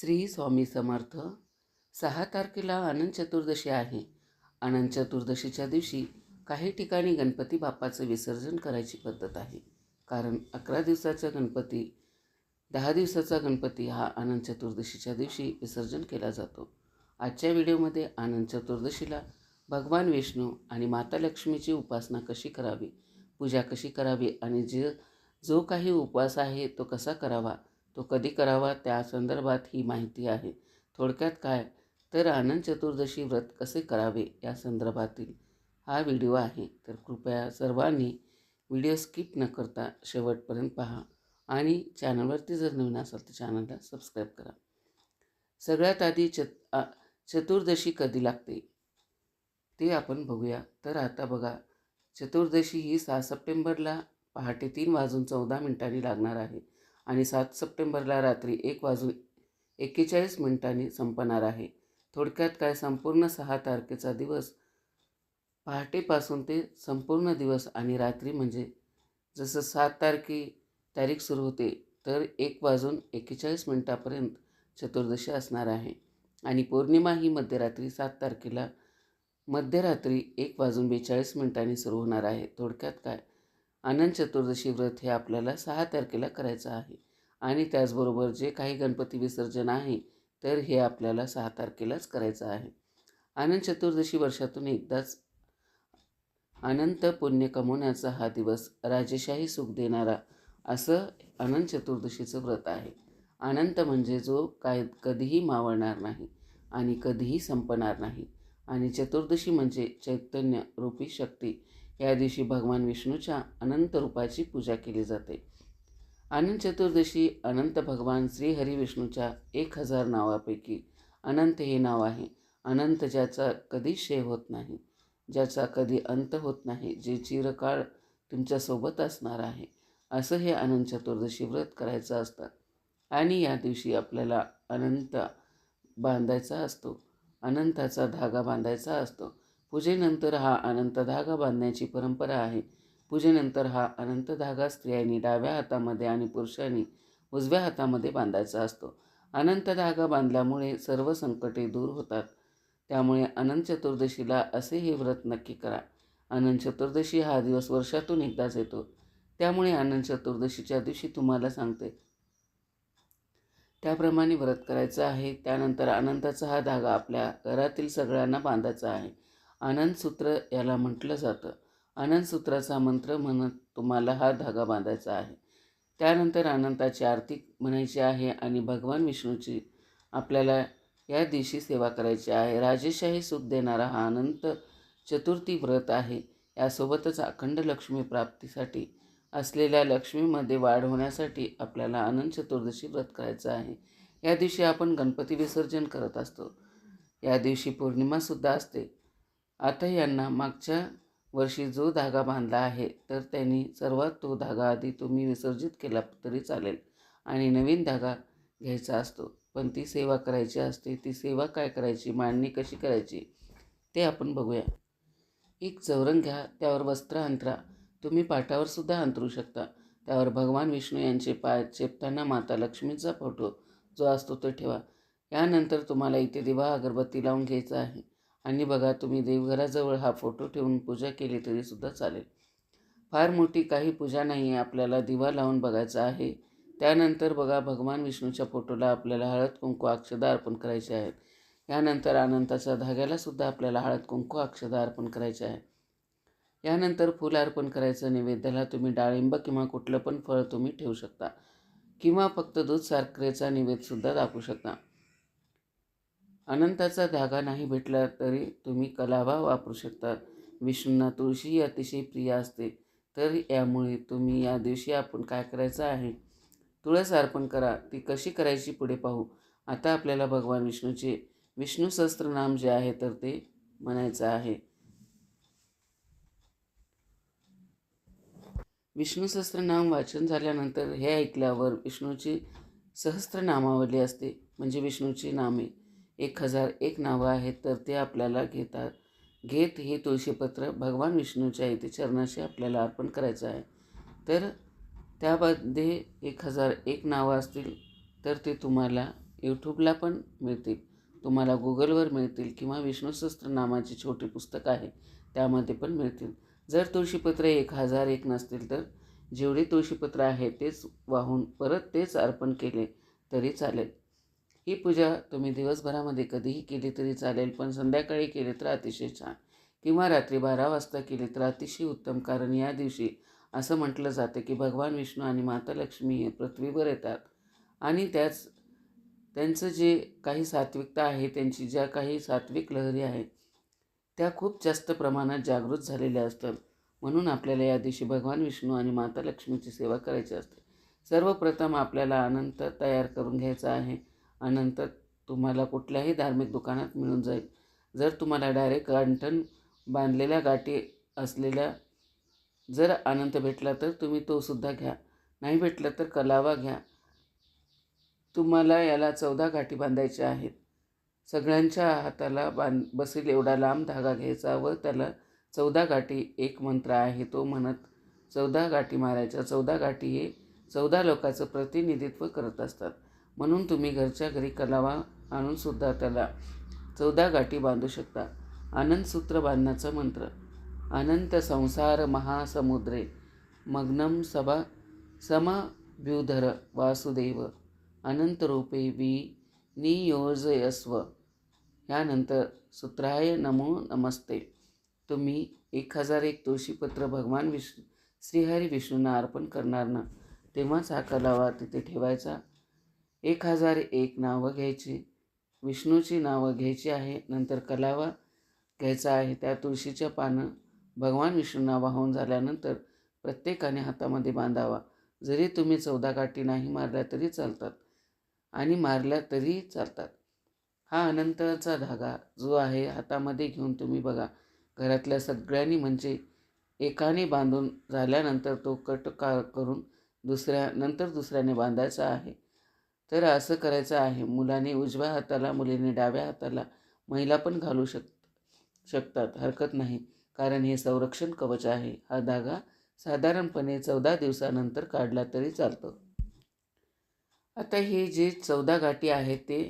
श्री स्वामी समर्थ. सहा तारखेला अनंत चतुर्दशी आहे. अनंत चतुर्दशीच्या दिवशी काही ठिकाणी गणपती बाप्पाचं विसर्जन करायची पद्धत आहे. कारण अकरा दिवसाचा गणपती दहा दिवसाचा गणपती हा आनंद चतुर्दशीच्या दिवशी विसर्जन केला जातो. आजच्या व्हिडिओमध्ये आनंद चतुर्दशीला भगवान विष्णू आणि माता लक्ष्मीची उपासना कशी करावी पूजा कशी करावी आणि जे जो काही उपवास आहे तो कसा करावा तो कधी करावा त्या संदर्भात ही माहिती आहे. थोडक्यात काय? तर आनंद चतुर्दशी व्रत कसे करावे या संदर्भातील हा व्हिडिओ आहे. तर कृपया सर्वांनी व्हिडिओ स्किप न करता शेवटपर्यंत पहा आणि चॅनलवरती जर नवीन असाल तर चॅनलला सबस्क्राईब करा. सगळ्यात आधी चत चतुर्दशी कधी लागते? ते आपण बघूया. तर आता बघा चतुर्दशी ही सहा सप्टेंबरला पहाटे तीन वाजून चौदा मिनिटांनी लागणार आहे. आणि सात सप्टेंबरला रात्री एक वाजून एक्केचाळीस मिनिटांनी संपणार आहे. थोडक्यात काय संपूर्ण सहा तारखेचा दिवस? पहाटेपासून ते संपूर्ण दिवस आणि रात्री म्हणजे जसं सात तारखे तारीख सुरू होते तर एक वाजून एक्केचाळीस मिनिटापर्यंत चतुर्दशी असणार आहे. आणि पौर्णिमा ही मध्यरात्री सात तारखेला मध्यरात्री एक वाजून बेचाळीस मिनिटांनी सुरू होणार आहे. थोडक्यात काय? अनंत चतुर्दशी व्रत हे आपल्याला सहा तारखेला करायचं आहे. आणि त्याचबरोबर जे काही गणपती विसर्जन आहे तर हे आपल्याला सहा तारखेलाच करायचं आहे. अनंत चतुर्दशी वर्षातून एकदाच अनंत पुण्य कमवण्याचा हा दिवस राजेशाही सुख देणारा असं अनंत चतुर्दशीचं व्रत आहे. अनंत म्हणजे जो काय कधीही मावळणार नाही आणि कधीही संपणार नाही. आणि चतुर्दशी म्हणजे चैतन्य रूपी शक्ती या दिवशी भगवान विष्णूच्या अनंत रूपाची पूजा केली जाते. अनंत चतुर्दशी अनंत भगवान श्री हरी विष्णूच्या एक हजार नावापैकी अनंत हे नाव आहे. अनंत ज्याचा कधी क्षय होत नाही ज्याचा कधी अंत होत नाही जे चिरकाळ तुमच्यासोबत असणार आहे असं हे अनंत चतुर्दशी व्रत करायचं असतं. आणि या दिवशी आपल्याला अनंत बांधायचा असतो अनंताचा धागा बांधायचा असतो. पूजेनंतर हा अनंत धागा बांधण्याची परंपरा आहे. पूजेनंतर हा अनंत धागा स्त्रियांनी डाव्या हातामध्ये आणि पुरुषांनी उजव्या हातामध्ये बांधायचा असतो. अनंत धागा बांधल्यामुळे सर्व संकटे दूर होतात. त्यामुळे अनंत चतुर्दशीला असे हे व्रत नक्की करा. अनंत चतुर्दशी हा दिवस वर्षातून एकदाच येतो. त्यामुळे अनंत चतुर्दशीच्या दिवशी तुम्हाला सांगते. त्याप्रमाणे व्रत करायचं आहे. त्यानंतर अनंताचा हा धागा आपल्या घरातील सगळ्यांना बांधायचा आहे. आनंदसूत्र याला म्हटलं जातं. आनंदसूत्राचा मंत्र म्हणत तुम्हाला हा धागा बांधायचा आहे. त्यानंतर आनंदाची आरती म्हणायची आहे आणि भगवान विष्णूची आपल्याला या दिवशी सेवा करायची आहे. राजेशाही सुख देणारा हा अनंत चतुर्थी व्रत आहे. यासोबतच अखंड लक्ष्मी प्राप्तीसाठी असलेल्या लक्ष्मीमध्ये वाढ होण्यासाठी आपल्याला आनंद चतुर्दशी व्रत करायचं आहे. या दिवशी आपण गणपती विसर्जन करत असतो. या दिवशी पौर्णिमासुद्धा असते. आता यांना मागच्या वर्षी जो धागा बांधला आहे तर त्यांनी सर्वात तो धागा आधी तुम्ही विसर्जित केला तरी चालेल आणि नवीन धागा घ्यायचा असतो. पण ती सेवा करायची असते ती सेवा काय करायची मांडणी कशी करायची ते आपण बघूया. एक चौरंग घ्या त्यावर वस्त्र अंतरा. तुम्ही पाटावर सुद्धा अंतरू शकता. त्यावर भगवान विष्णू यांचे पाय चेपताना माता लक्ष्मीचा फोटो जो असतो तो ठेवा. यानंतर तुम्हाला इथे दिवा अगरबत्ती लावून घ्यायचा आहे. आणि बघा तुम्ही देवघराजवळ हा फोटो ठेवून पूजा केली तरी सुद्धा चालेल. फार मोठी काही पूजा नाही आहे आपल्याला दिवा लावून बघायचा आहे. त्यानंतर बघा भगवान विष्णूच्या फोटोला आपल्याला हळद कुंकू अक्षदा अर्पण करायचे आहेत. यानंतर अनंताच्या धाग्याला सुद्धा आपल्याला हळद कुंकू अक्षदा अर्पण करायचे आहे यानंतर फूल अर्पण करायचं नैवेद्याला तुम्ही डाळिंब किंवा कुठलं पण फळ तुम्ही ठेवू शकता. किंवा फक्त दूध साखरेचा निवेदसुद्धा दाखवू शकता. अनंताचा धागा नाही भेटला तरी तुम्ही कलावा वापरू शकता विष्णूंना तुळशी अतिशय प्रिय असते. तर यामुळे तुम्ही या दिवशी आपण काय करायचं आहे? तुळस अर्पण करा. ती कशी करायची पुढे पाहू. आता आपल्याला भगवान विष्णूचे विष्णू सहस्त्रनाम जे आहे तर ते म्हणायचं आहे. विष्णू सहस्त्रनाम वाचन झाल्यानंतर हे ऐकल्यावर विष्णूची सहस्त्रनामावली असते. म्हणजे विष्णूची नामे. एक हजार एक नावं आहेत तर ते आपल्याला घेतात. घेत हे तुळशीपत्र भगवान विष्णूच्या इथे चरणाशी आपल्याला अर्पण करायचं आहे. तर त्यामध्ये एक हजार एक नावं असतील तर ते तुम्हाला यूट्यूबला पण मिळतील. तुम्हाला गुगलवर मिळतील किंवा विष्णू सहस्त्र नामाची छोटी पुस्तक आहे त्यामध्ये पण मिळतील. जर तुळशीपत्र एक हजार एक नसतील तर जेवढे तुळशीपत्र आहे तेच वाहून परत तेच अर्पण केले तरी चालेल. ही पूजा तुम्ही दिवसभरामध्ये कधीही केली तरी चालेल पण संध्याकाळी केली तर अतिशय छान. किंवा रात्री बारा वाजता केली तर अतिशय उत्तम कारण या दिवशी असं म्हटलं जातं की भगवान विष्णू आणि माता लक्ष्मी हे पृथ्वीवर येतात. आणि त्याच त्यांचं जे काही सात्विकता आहे त्यांची ज्या काही सात्विक लहरी आहेत त्या खूप जास्त प्रमाणात जागृत झालेल्या असतात. म्हणून आपल्याला या दिवशी भगवान विष्णू आणि माता लक्ष्मीची सेवा करायची असते. सर्वप्रथम आपल्याला अनंत तयार करून घ्यायचा आहे. अनंतर तुम्हाला कुठल्याही धार्मिक दुकानात मिळून जाईल. जर तुम्हाला डायरेक्ट गांठण बांधलेल्या गाठी असलेल्या जर अनंत भेटला तर तुम्ही तो सुद्धा घ्या. नाही भेटला तर कलावा घ्या. तुम्हाला याला चौदा गाठी बांधायच्या आहेत. सगळ्यांच्या हाताला बांध बसेल एवढा लांब धागा घ्यायचा व त्याला चौदा गाठी एक मंत्र आहे तो म्हणत चौदा गाठी मारायच्या चौदा गाठी हे चौदा लोकांचं प्रतिनिधित्व करत असतात. म्हणून तुम्ही घरच्या घरी कलावा आणूनसुद्धा त्याला चौदा गाठी बांधू शकता. आनंद सूत्र बांधण्याचा मंत्र. अनंत संसार महासमुद्रे. मग्नम सभा समभ्युधर वासुदेव. अनंतरूपे वी नियोजयस्व. यानंतर सूत्राय नमो नमस्ते. तुम्ही एक हजार एक तुळशीपत्र भगवान विष्णू श्रीहरी विष्णूंना अर्पण करणार ना तेव्हाच हा कलावा तिथे ठेवायचा. एक हजार एक नावं घ्यायची विष्णूची नावं घ्यायची आहे नंतर कलावा घ्यायचा आहे त्या तुळशीच्या पानं भगवान विष्णूंना वाहून झाल्यानंतर प्रत्येकाने हातामध्ये बांधावा. जरी तुम्ही चौदा काठी नाही मारल्या तरी चालतात आणि मारल्या तरी चालतात. हा अनंतचा धागा जो आहे हातामध्ये घेऊन तुम्ही बघा. घरातल्या सगळ्यांनी म्हणजे एकाने बांधून झाल्यानंतर तो कट का करून दुसऱ्या नंतर दुसऱ्याने बांधायचा आहे. तर असं करायचं आहे. मुलाने उजव्या हाताला मुलीने डाव्या हाताला महिला पण घालू शक शकतात. हरकत नाही. कारण हे संरक्षण कवच आहे. हा धागा साधारणपणे चौदा दिवसानंतर काढला तरी चालतो. आता हे जे चौदा गाठी आहेत ते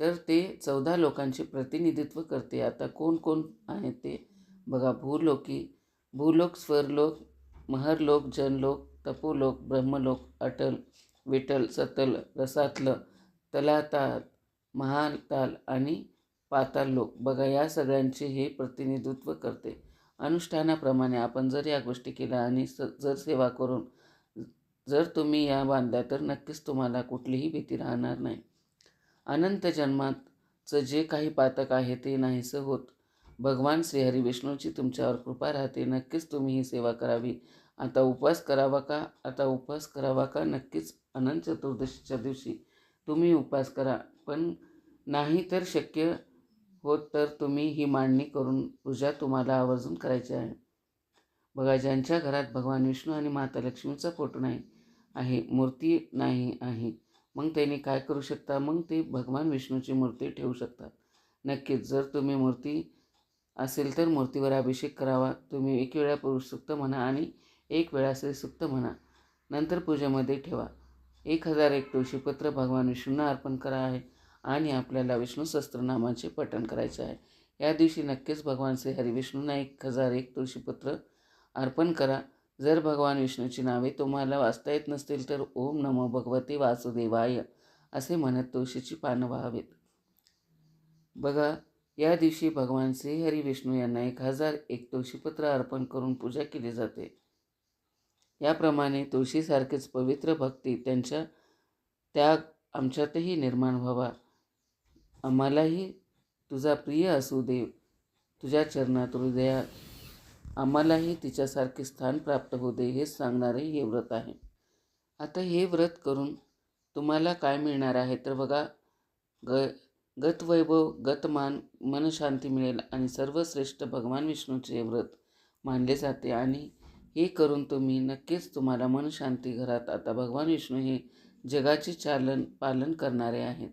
तर ते चौदा लोकांचे प्रतिनिधित्व करते. आता कोण कोण आहेत ते? बघा भूलोकी भूलोक स्वरलोक महरलोक जनलोक तपोलोक ब्रह्मलोक अटल विठल सतल रसातलं तलाताल महाताल आणि पाताल लोक. बघा या सगळ्यांचे हे प्रतिनिधित्व करते. अनुष्ठानाप्रमाणे आपण जर या गोष्टी केल्या आणि स जर सेवा करून जर तुम्ही या बांधल्या तर नक्कीच तुम्हाला कुठलीही भीती राहणार नाही. अनंत जन्माचं जे काही पातक आहे ते नाहीसं होत. भगवान श्रीहरी विष्णूची तुमच्यावर कृपा राहते. नक्कीच तुम्ही ही सेवा करावी. आता उपवास करावा का? आता उपवास करावा का? नक्कीच अनंत चतुर्दशीच्या दिवशी तुम्ही उपास करा. पण नाही तर शक्य होत तर तुम्ही ही मांडणी करून पूजा तुम्हाला आवर्जून करायची आहे. बघा ज्यांच्या घरात भगवान विष्णू आणि माता लक्ष्मीचा फोटो नाही आहे मूर्ती नाही आहे मग त्यांनी काय करू शकता? मग ते भगवान विष्णूची मूर्ती ठेवू शकतात. नक्कीच जर तुम्ही मूर्ती असेल तर मूर्तीवर अभिषेक करावा. तुम्ही एक वेळा पुरुष सुक्त म्हणा आणि एक वेळा श्री सुक्त म्हणा. नंतर पूजेमध्ये ठेवा. एक हजार एक तुळशीपत्र भगवान विष्णूंना अर्पण करा आहे आणि आपल्याला विष्णू सहस्त्रनामाचे पठण करायचे आहे. या दिवशी नक्कीच भगवान श्री हरिविष्णूंना एक हजार एक तुळशीपत्र अर्पण करा. जर भगवान विष्णूची नावे तुम्हाला वाचता येत नसतील तर ओम नमो भगवते वासुदेवाय असे म्हणत तुळशीची पानं व्हावेत. बघा या दिवशी भगवान श्री हरी विष्णू यांना एक हजार एक तुळशीपत्र अर्पण करून पूजा केली जाते. याप्रमाणे तुळशीसारखेच पवित्र भक्ती त्यांच्या त्याग आमच्यातही निर्माण व्हावा. आम्हालाही तुझा प्रिय असू दे तुझ्या चरणात हृदयात आम्हालाही तिच्यासारखे स्थान प्राप्त होऊ दे हेच सांगणारे हे व्रत आहे. आता हे व्रत करून तुम्हाला काय मिळणार आहे? तर बघा ग गतवैभव गतमान मनशांती मिळेल आणि सर्वश्रेष्ठ भगवान विष्णूचे व्रत मानले जाते आणि हे करून तुम्ही नक्कीच तुम्हाला मनशांती घरात. आता भगवान विष्णू हे जगाचे चालन पालन करणारे आहेत.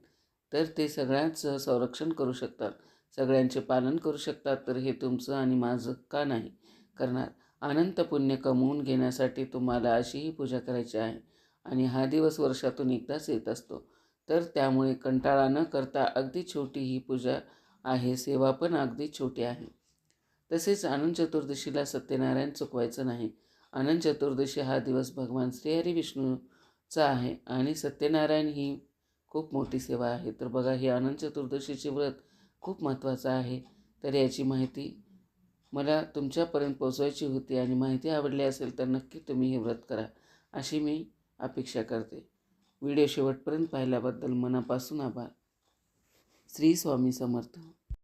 तर ते सगळ्यांचं संरक्षण करू शकतात. सगळ्यांचे पालन करू शकतात. तर हे तुमचं आणि माझं का नाही करणार? अनंत पुण्य कमवून घेण्यासाठी तुम्हाला अशीही पूजा करायची आहे. आणि हा दिवस वर्षातून एकदाच येत असतो. तर त्यामुळे कंटाळा न करता अगदी छोटी ही पूजा आहे. सेवा पण अगदी छोटी आहे. तसेच आनंद चतुर्दशीला सत्यनारायण चुकवायचं नाही. आनंद चतुर्दशी हा दिवस भगवान श्रीहरी विष्णूचा आहे आणि सत्यनारायण ही खूप मोठी सेवा आहे. तर बघा ही आनंद चतुर्दशीचे व्रत खूप महत्त्वाचं आहे. तर याची माहिती मला तुमच्यापर्यंत पोचवायची होती आणि माहिती आवडली असेल तर नक्की तुम्ही हे व्रत करा अशी मी अपेक्षा करते. व्हिडिओ शेवटपर्यंत पाहिल्याबद्दल मनापासून आभार. श्री स्वामी समर्थ.